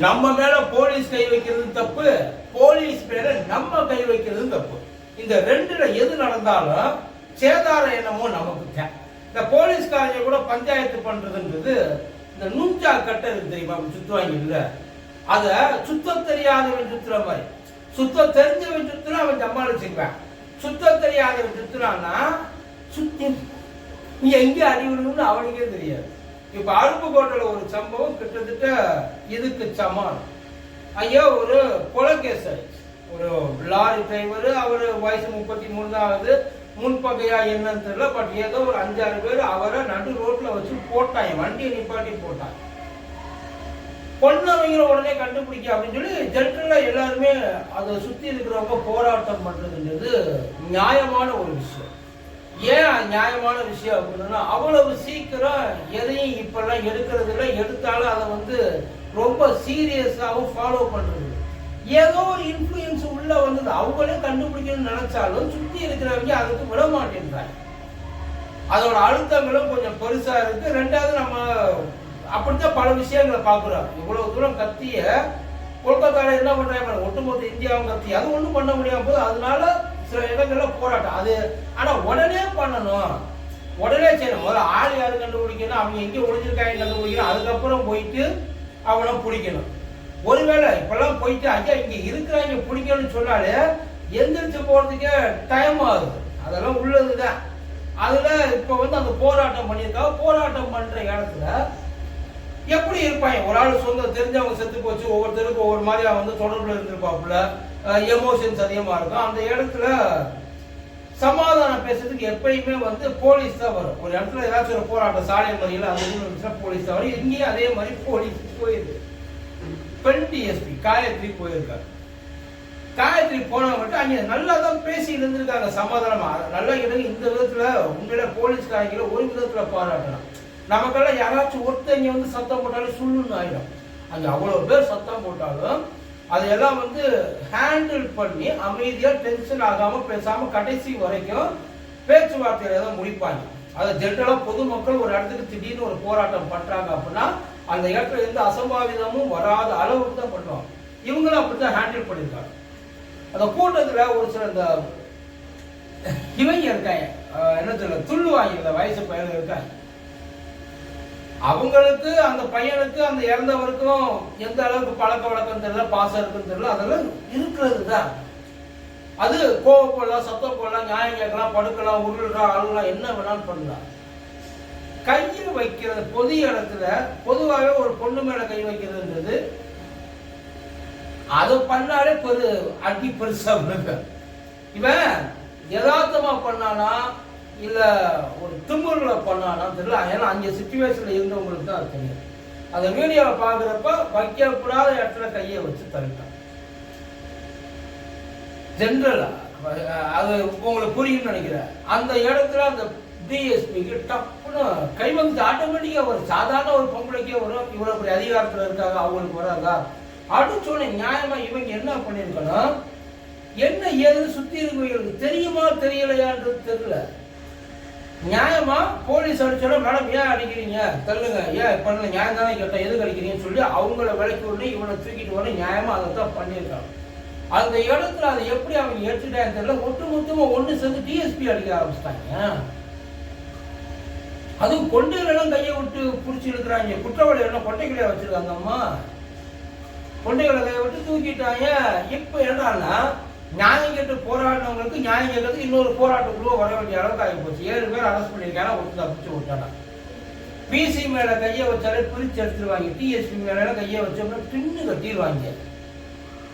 நம்ம மேல போலீஸ் கை வைக்கிறது தப்பு போலீஸ் மேல நம்ம கை வைக்கிறது தப்பு. இந்த ரெண்டுல எது நடந்தாலும் சேதாரம் என்னமோ நமக்கு தான். இந்த போலீஸ்காரங்க கூட பஞ்சாயத்து பண்றதுன்றது இந்த நுஞ்சா கட்டை இருக்கு தெரியுமா? அப்படி சுத்துவாங்க இல்ல அத சுத்தம் தெரியாதவன் சுத்துற மாதிரி. சுத்தம் தெரிஞ்சவன் சுத்துனா அவன் சமாளிச்சுக்குவேன். சுத்தம் தெரியாதவன் சுத்துறான்னா சுத்தி நீ எங்கே அடி அவனுக்கே தெரியாது. இப்ப அருப்புக்கோட்டையில் ஒரு சம்பவம் கிட்டத்தட்ட இதுக்கு சமானம் ஐயா ஒரு கொலை கேஸ் ஆயிடுச்சு. ஒரு லாரி டிரைவர் அவர் வயசு முப்பத்தி மூணு தான் ஆகுது முன்பகையா என்னன்னு தெரியல பட் ஏதோ ஒரு அஞ்சாறு பேர் அவரை நடு ரோட்ல வச்சு போட்டாங்க. வண்டியை நிப்பாட்டி போட்டாங்க. பொண்ணவங்களை உடனே கண்டுபிடிக்க அப்படின்னு சொல்லி ஜென்ரலா எல்லாருமே அதை சுத்தி இருக்கிறவங்க போராட்டம் பண்றதுன்றது நியாயமான ஒரு விஷயம். ஏன் நியாயமான விஷயம் அப்படின்னா அவ்வளவு சீக்கிரம் எதையும் இப்பெல்லாம் எடுக்கிறது இல்லை எடுத்தாலும் அதை வந்து ரொம்ப சீரியஸாகவும் ஃபாலோ பண்ணுறது ஏதோ ஒரு இன்ஃப்ளூயன்ஸ் உள்ள வந்தது. அவங்களே கண்டுபிடிக்கணும்னு நினைச்சாலும் சுற்றி இருக்கிறவங்க அதுக்கு விட மாட்டேன்றாங்க. அதோட அழுத்தங்களும் கொஞ்சம் பெருசா இருக்கு. ரெண்டாவது நம்ம அப்படித்தான் பல விஷயங்களை பார்க்குறோம். இவ்வளவு தூரம் கத்திய கொல்கத்தால என்ன பண்றாங்க? ஒட்டுமொத்த இந்தியாவும் கத்தி. அது ஒன்றும் பண்ண முடியாம போது அதனால சில இடங்கள்ல போராட்டம். அது ஆனா உடனே பண்ணணும். உடனே செய்யணும். முதல்ல ஆள் யாரு கண்டுபிடிக்கணும்? அவங்க எங்க ஒளிஞ்சிருக்காங்க கண்டுபிடிக்கணும். அதுக்கப்புறம் போயிட்டு அவனை பிடிக்கணும். ஒருவேளை இப்பெல்லாம் போயிட்டு ஐயா இங்க இருக்கிறாங்க பிடிக்கணும்னு சொன்னாலே எந்திரிச்சு போறதுக்கே டைம் ஆகுது. அதெல்லாம் உள்ளதுதான். அதுல இப்ப வந்து அந்த போராட்டம் பண்ணியிருக்காங்க. போராட்டம் பண்ற இடத்துல எப்படி இருப்பாங்க ஒரு ஆள் சொந்த தெரிஞ்சவங்க செத்து போச்சு ஒவ்வொருத்தருக்கும் ஒவ்வொரு மாதிரியா வந்து தொடர்பில் இருந்திருப்பாப்புல. எமோஷன்ஸ் அதிகமாக இருக்கும். அந்த இடத்துல சமாதானம் பேசுறதுக்கு எப்பயுமே வந்து போலீஸ் தான் வரும். ஒரு இடத்துல ஏதாச்சும் ஒரு போராட்டம் சாலை மறியல அந்த ஊர்ல இருந்துச்சுன்னா போலீஸ் தான் வரும். இங்கேயும் அதே மாதிரி போலீஸ் போயிருக்கு. பெண் டிஎஸ்பி காயத்ரி போயிருக்காரு. காயத்ரி போனவங்கள்ட்ட அங்கே நல்லா தான் பேசி இருந்திருக்காங்க சமாதானமாக நல்லா இருந்து இந்த விதத்துல உண்மையில போலீஸ்காரங்களை ஒரு விதத்தில் பாராட்டலாம். நமக்கெல்லாம் யாராச்சும் ஒருத்தங்க வந்து சத்தம் போட்டாலும் சுள்ளுன்னு ஆயிடும். அங்க அவ்வளோ பேர் சத்தம் போட்டாலும் அதையெல்லாம் வந்து ஹேண்டில் பண்ணி அமைதியாக டென்ஷன் ஆகாம பேசாம கடைசி வரைக்கும் பேச்சுவார்த்தையில தான் முடிப்பாங்க. அதை ஜென்ரலாக பொதுமக்கள் ஒரு இடத்துக்கு திடீர்னு ஒரு போராட்டம் பண்றாங்க அப்படின்னா அந்த இடத்துல எந்த அசம்பாவிதமும் வராத அளவுக்கு தான் பண்ணுவாங்க. இவங்களும் அப்படித்தான் ஹேண்டில் பண்ணியிருக்காங்க. அந்த கூட்டத்துல ஒரு சில இந்த இவங்க இருக்காங்க. என்ன சொல்ல துள்ளுவாங்க இந்த வயசு பையன் இருக்காங்க. அவங்களுக்கு அந்த பையனுக்கு அந்த இறந்தவருக்கும் எந்த அளவுக்கு பழக்க வழக்கம் தெரியல பாசம் இருக்குன்னு தெரியல அதெல்லாம் இருக்கிறது தான் அது கோவப்படலாம் சத்தம் போடலாம் நியாயம் கேட்கலாம் படுக்கலாம் உருளலாம் அழுகலாம் என்ன வேணாலும் பண்ணலாம். கையை வைக்கிறது பொது இடத்துல பொதுவாகவே ஒரு பொண்ணு மேல கை வைக்கிறதுன்றது அதை பண்ணாலே பெரு அடி பெருசா விழுங்க இவன் யதார்த்தமா பண்ணானா இல்ல ஒரு திமுறல பண்ணானா தெரியல. ஏன்னா அங்க சுச்சுவேஷன்ல இருந்தவங்களுக்கு தான் அது தெரியும். அந்த வீடியோவை பாக்குறப்ப வைக்கக்கூடாத இடத்துல கையை வச்சு தள்ளிட்டான். ஜென்ரலாக அது உங்களுக்கு புரியும்னு நினைக்கிறேன். அந்த இடத்துல அந்த டிஎஸ்பிக்கு டப்புன்னு கை வந்து ஆட்டோமேட்டிக்கா ஒரு சாதாரண ஒரு பொம்பளைக்கே வரும். இவ்வளோ பெரிய அதிகாரத்துல இருக்காங்க அவங்களுக்கு வராதா? அடிச்சோடனே நியாயமா இவங்க என்ன பண்ணிருக்கணும் என்ன ஏது சுத்தி இருக்கவங்களுக்கு தெரியுமா தெரியலையான்றது தெரியல. நியாயமா போலீஸ் அடிச்சாலும் மேடம் ஏன் அடிக்கிறீங்க? தள்ளுங்க. ஏன் பண்ணல? நியாயம் தானே கேட்டா எதுக்கு அடிக்கிறீங்கன்னு சொல்லி அவங்கள விலைக்கு விட்டு இவனை தூக்கிட்டு வந்து நியாயமா அதை தான் பண்ணியிருக்காங்க. அந்த இடத்துல அதை எப்படி அவங்க எடுத்துட்டாங்கன்னு தெரியல. ஒட்டு மொத்தமா ஒண்ணு சேர்ந்து டிஎஸ்பி அடிக்க ஆரம்பிச்சிட்டாங்க. அதுவும் கொண்டைகளெல்லாம் கையை விட்டு பிடிச்சி இருக்கிறாங்க குற்றவாளி எல்லாம் கொண்டைகளை வச்சிருக்காங்க அம்மா. கொண்டைகளை கையை விட்டு தூக்கிட்டாங்க. இப்ப என்னன்னா நியாயம் கேட்டு போராடினவங்களுக்கு நியாயம் கேட்கறதுக்கு இன்னொரு போராட்டக்குள்ள வர வேண்டிய அளவுக்கு ஆகி போச்சு. ஏழு பேர் அரெஸ்ட் பண்ணியிருக்காங்க ஒருத்தர் தப்பிச்சு விட்டானா பிசி மேல கையை வச்சாலே பிரிச்சு எடுத்துருவாங்க. டிஎஸ்பி மேல கையை வச்சோம்னா பின்னு கட்டிடுவாங்க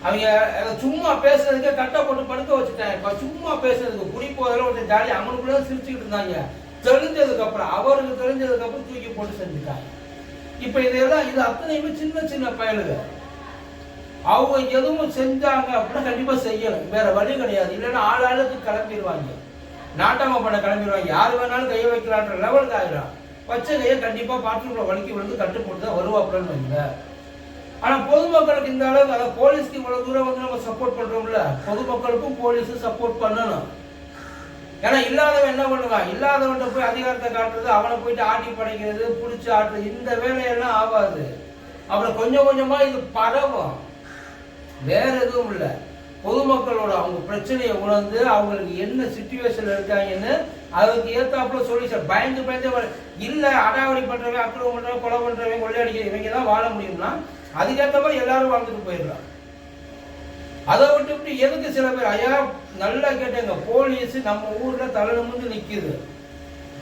அவங்க அதை சும்மா பேசுறதுக்கே கட்டை போட்டு படுக்க வச்சுட்டாங்க. சும்மா பேசுறதுக்கு குடி போதில் கொஞ்சம் ஜாலி அவனுக்குள்ள சிரிச்சுக்கிட்டு இருந்தாங்க. தெரிஞ்சதுக்கு அப்புறம் அவருக்கு தெரிஞ்சதுக்கு அப்புறம் தூக்கி போட்டு செஞ்சுட்டாங்க. இப்ப இதெல்லாம் இது அத்தனையுமே சின்ன சின்ன பயலுங்க. அவங்க எதுவும் செஞ்சாங்க அப்படின்னா கண்டிப்பாக செய்யணும். வேற வழி கிடையாது. இல்லைன்னா ஆள் ஆளுக்கு கிளம்பிடுவாங்க. நாட்டாம பண்ண கிளம்பிடுவாங்க. யார் வேணாலும் கையை வைக்கலான்ற லெவலுக்கு ஆகிடும் வச்ச கையை கண்டிப்பாக பாத்ரூம்ல வலிக்கி விழுந்து கட்டு போட்டு தான் வருவாப்புலன்னு வைங்க. ஆனால் பொதுமக்களுக்கு இந்த அளவுக்கு அதாவது போலீஸ்க்கு இவ்வளோ தூரம் வந்து நம்ம சப்போர்ட் பண்ணுறோம்ல பொதுமக்களுக்கும் போலீஸும் சப்போர்ட் பண்ணணும். ஏன்னா இல்லாதவன் என்ன பண்ணுவான்? இல்லாதவன்ட்ட போய் அதிகாரத்தை காட்டுறது அவனை போயிட்டு ஆட்டி படைக்கிறது பிடிச்சி ஆட்டுறது இந்த வேலையெல்லாம் ஆகாது. அப்புறம் கொஞ்சம் கொஞ்சமாக இது பரவும். வேற எதுவும் இல்லை. பொதுமக்களோட அவங்க பிரச்சனையை உணர்ந்து அவங்களுக்கு என்ன சுச்சுவேஷன்ல இருக்காங்கன்னு அதுக்கு ஏத்தாப்புல சொல்யூஷன் பயந்து பயந்து இல்ல அடாவடி பண்றவன் அக்கிரமம் பண்றவன் கொலை பண்றவன் கொள்ளையடிக்க இவங்க தான் வாழ முடியும்னா அதுக்கேற்ற மாதிரி எல்லாரும் வாழ்ந்துட்டு போயிடலாம். அதை விட்டு விட்டு எதுக்கு சில பேர் ஐயா நல்லா கேட்டேங்க. போலீஸ் நம்ம ஊர்ல தலை நிக்குது.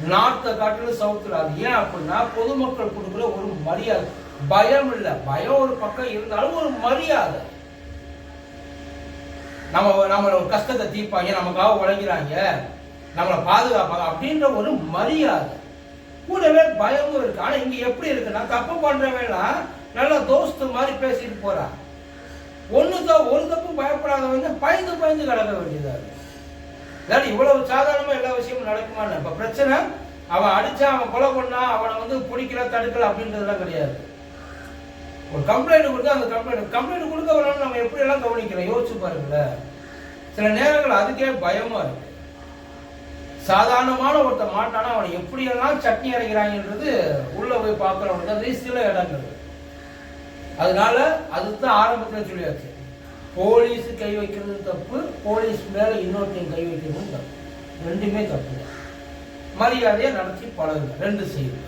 நார்த்த காட்டுல சவுத்துல அது ஏன் அப்படின்னா பொதுமக்கள் கொடுக்குற ஒரு மரியாதை. பயம் இல்லை. பயம் ஒரு பக்கம் இருந்தாலும் ஒரு மரியாதை. நம்ம நம்மள ஒரு கஷ்டத்தை தீர்ப்பாங்க நமக்காக உழைக்கிறாங்க நம்மளை பாதுகாப்பாங்க அப்படின்ற ஒரு மரியாதை. கூடவே பயமும் இருக்கு. ஆனா இங்க எப்படி இருக்குன்னா தப்பு பண்றவெல்லாம் நல்லா தோஸ்து மாதிரி பேசிட்டு போறான் ஒண்ணுக்கு ஒரு தப்பு பயப்படாதவங்க பயந்து பயந்து கிடக்க வேண்டியதா இருக்கு. இல்லாட்டி இவ்வளவு சாதாரணமா எல்லா விஷயமும் நடக்குமான்னு இப்ப பிரச்சனை அவன் அடிச்சா அவன் கொலை பண்ணா அவனை வந்து பிடிக்கல தடுக்கல அப்படின்றதுலாம் கிடையாது. ஒரு கம்ப்ளைண்ட் கொடுத்தா அந்த கம்ப்ளைண்ட் கம்ப்ளைண்ட் கொடுக்க வரணும் நம்ம எப்படி எல்லாம் கவனிக்கிறோம்? யோசிச்சு பாருங்களேன். சில நேரங்கள் அதுக்கே பயமா இருக்கு. சாதாரணமான ஒருத்தன் மாட்டானா அவனை எப்படியெல்லாம் சட்னி அரைக்கிறாங்கன்றது உள்ள போய் பார்க்குறவனுக்கு அது சில இடங்கள். அதனால அதுதான் ஆரம்பத்தில் சொல்லியாச்சு. போலீஸ் கை வைக்கிறது தப்பு போலீஸ் மேல இன்னொருத்தையும் கை வைக்கிறதும் தப்பு. ரெண்டுமே தப்பு. மரியாதையை நடத்தி பழகுங்க. ரெண்டு செய்யுங்க.